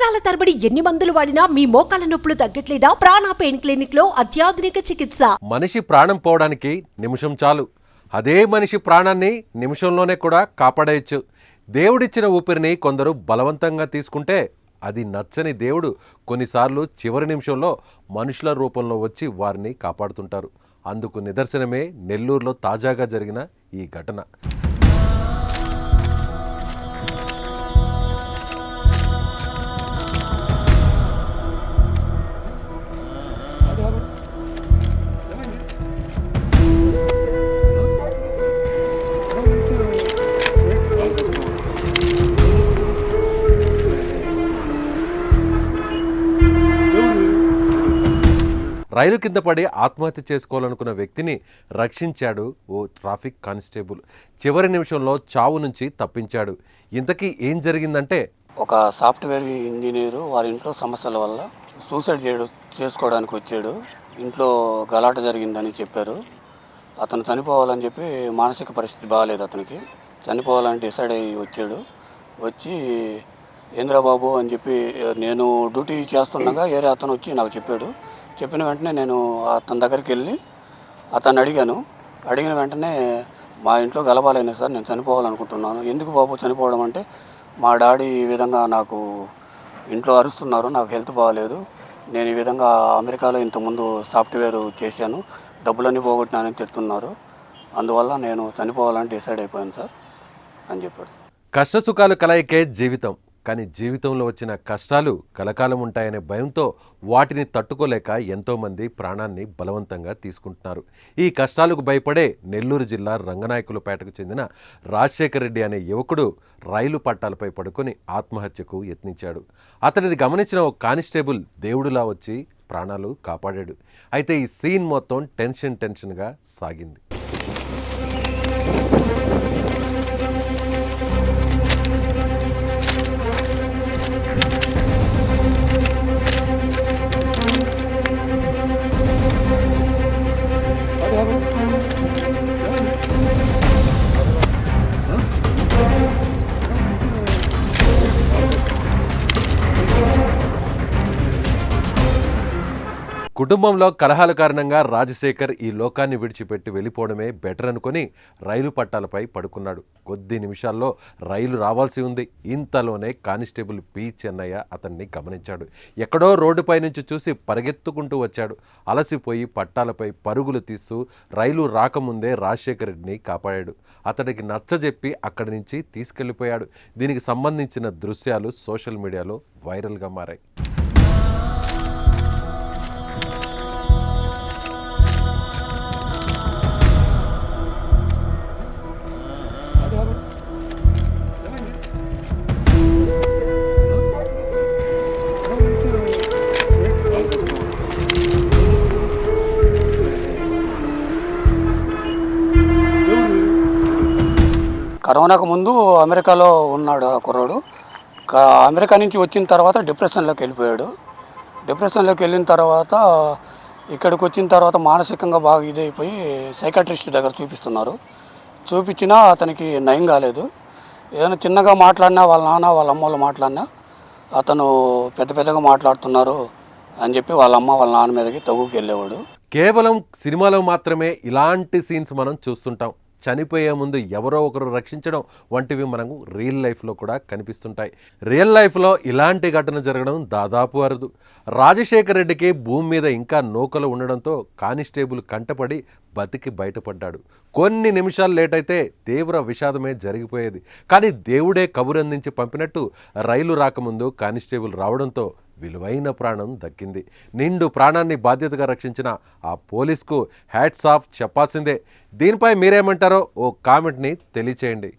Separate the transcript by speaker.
Speaker 1: సంవత్సరాల తరబడి ఎన్ని మందులు వాడినా మీ మోకాల నొప్పులు తగ్గట్లేదా? ప్రాణ పెయిన్ క్లినిక్లో అత్యాధునిక చికిత్స.
Speaker 2: మనిషి ప్రాణం పోవడానికి నిమిషం చాలు. అదే మనిషి ప్రాణాన్ని నిమిషంలోనే కూడా కాపాడేయచ్చు. దేవుడిచ్చిన ఊపిరిని కొందరు బలవంతంగా తీసుకుంటే అది నచ్చని దేవుడు కొన్నిసార్లు చివరి నిమిషంలో మనుషుల రూపంలో వచ్చి వారిని కాపాడుతుంటారు. అందుకు నిదర్శనమే నెల్లూరులో తాజాగా జరిగిన ఈ ఘటన. రైలు కింద పడి ఆత్మహత్య చేసుకోవాలనుకున్న వ్యక్తిని రక్షించాడు ఓ ట్రాఫిక్ కానిస్టేబుల్. చివరి నిమిషంలో చావు నుంచి తప్పించాడు. ఇంతకీ ఏం జరిగిందంటే?
Speaker 3: ఒక సాఫ్ట్వేర్ ఇంజనీరు వారి ఇంట్లో సమస్యల వల్ల సూసైడ్ చేయడం చేసుకోవడానికి వచ్చాడు. ఇంట్లో గలాట జరిగిందని చెప్పారు. అతను చనిపోవాలని చెప్పి మానసిక పరిస్థితి బాగాలేదు అతనికి. చనిపోవాలని డిసైడ్ అయ్యి వచ్చాడు. వచ్చి ఇంద్రబాబు అని చెప్పి నేను డ్యూటీ చేస్తుండగా ఏరే అతను వచ్చి నాకు చెప్పాడు. చెప్పిన వెంటనే నేను అతని దగ్గరికి వెళ్ళి అతన్ని అడిగాను. అడిగిన వెంటనే మా ఇంట్లో గలబాలైనా సార్ నేను చనిపోవాలనుకుంటున్నాను. ఎందుకు బాబు చనిపోవడం అంటే మా డాడీ ఈ విధంగా నాకు ఇంట్లో అరుస్తున్నారు నాకు హెల్త్ బాగాలేదు. నేను ఈ విధంగా అమెరికాలో ఇంతకుముందు సాఫ్ట్వేర్ చేశాను డబ్బులన్నీ పోగొట్టినానని తిడుతున్నారు అందువల్ల నేను చనిపోవాలని డిసైడ్ అయిపోయాను సార్ అని చెప్పాడు.
Speaker 2: కష్టసుఖాలు కలయికే జీవితం. కానీ జీవితంలో వచ్చిన కష్టాలు కలకాలం ఉంటాయనే భయంతో వాటిని తట్టుకోలేక ఎంతోమంది ప్రాణాన్ని బలవంతంగా తీసుకుంటున్నారు. ఈ కష్టాలకు భయపడే నెల్లూరు జిల్లా రంగనాయకులపేటకు చెందిన రాజశేఖర రెడ్డి అనే యువకుడు రైలు పట్టాలపై పడుకొని ఆత్మహత్యకు యత్నించాడు. అతనిది గమనించిన ఓ కానిస్టేబుల్ దేవుడులా వచ్చి ప్రాణాలు కాపాడాడు. అయితే ఈ సీన్ మొత్తం టెన్షన్ టెన్షన్గా సాగింది. కుటుంబంలో కలహాల కారణంగా రాజశేఖర్ ఈ లోకాన్ని విడిచిపెట్టి వెళ్ళిపోవడమే బెటర్ అనుకొని రైలు పట్టాలపై పడుకున్నాడు. కొద్ది నిమిషాల్లో రైలు రావాల్సి ఉంది. ఇంతలోనే కానిస్టేబుల్ పి. చెన్నయ్య అతన్ని గమనించాడు. ఎక్కడో రోడ్డుపై నుంచి చూసి పరిగెత్తుకుంటూ వచ్చాడు. అలసిపోయి పట్టాలపై పరుగులు తీస్తూ రైలు రాకముందే రాజశేఖర్ రెడ్డిని కాపాడాడు. అతడికి నచ్చజెప్పి అక్కడి నుంచి తీసుకెళ్ళిపోయాడు. దీనికి సంబంధించిన దృశ్యాలు సోషల్ మీడియాలో వైరల్గా మారాయి.
Speaker 3: కరోనాకు ముందు అమెరికాలో ఉన్నాడు ఆ కుర్రాడు. అమెరికా నుంచి వచ్చిన తర్వాత డిప్రెషన్లోకి వెళ్ళిపోయాడు. డిప్రెషన్లోకి వెళ్ళిన తర్వాత ఇక్కడికి వచ్చిన తర్వాత మానసికంగా బాగా ఇదైపోయి సైకాట్రిస్ట్ దగ్గర చూపిస్తున్నారు. చూపించినా అతనికి నయం కాలేదు. ఏదైనా చిన్నగా మాట్లాడినా వాళ్ళ నాన్న వాళ్ళ అమ్మ వాళ్ళు మాట్లాడినా అతను పెద్ద పెద్దగా మాట్లాడుతున్నారు అని చెప్పి వాళ్ళ అమ్మ వాళ్ళ నాన్న మీదకి తగుకి వెళ్ళేవాడు.
Speaker 2: కేవలం సినిమాలో మాత్రమే ఇలాంటి సీన్స్ మనం చూస్తుంటాం. చనిపోయే ముందు ఎవరో ఒకరు రక్షించడం వంటివి మనకు రియల్ లైఫ్లో కూడా కనిపిస్తుంటాయి. రియల్ లైఫ్లో ఇలాంటి ఘటన జరగడం దాదాపు అరుదు. రాజశేఖర్ రెడ్డికి భూమి మీద ఇంకా నూకలు ఉండడంతో కానిస్టేబుల్ కంటపడి బతికి బయటపడ్డాడు. కొన్ని నిమిషాలు లేట్ అయితే తీవ్ర విషాదమే జరిగిపోయేది. కానీ దేవుడే కబురందించి పంపినట్టు రైలు రాకముందు కానిస్టేబుల్ రావడంతో విలువైన ప్రాణం దక్కింది. నిండు ప్రాణాన్ని బాధ్యతగా రక్షించిన ఆ పోలీస్కు హ్యాట్స్ ఆఫ్ చెప్పాల్సిందే. దీనిపై మీరేమంటారో ఓ కామెంట్ని తెలియచేయండి.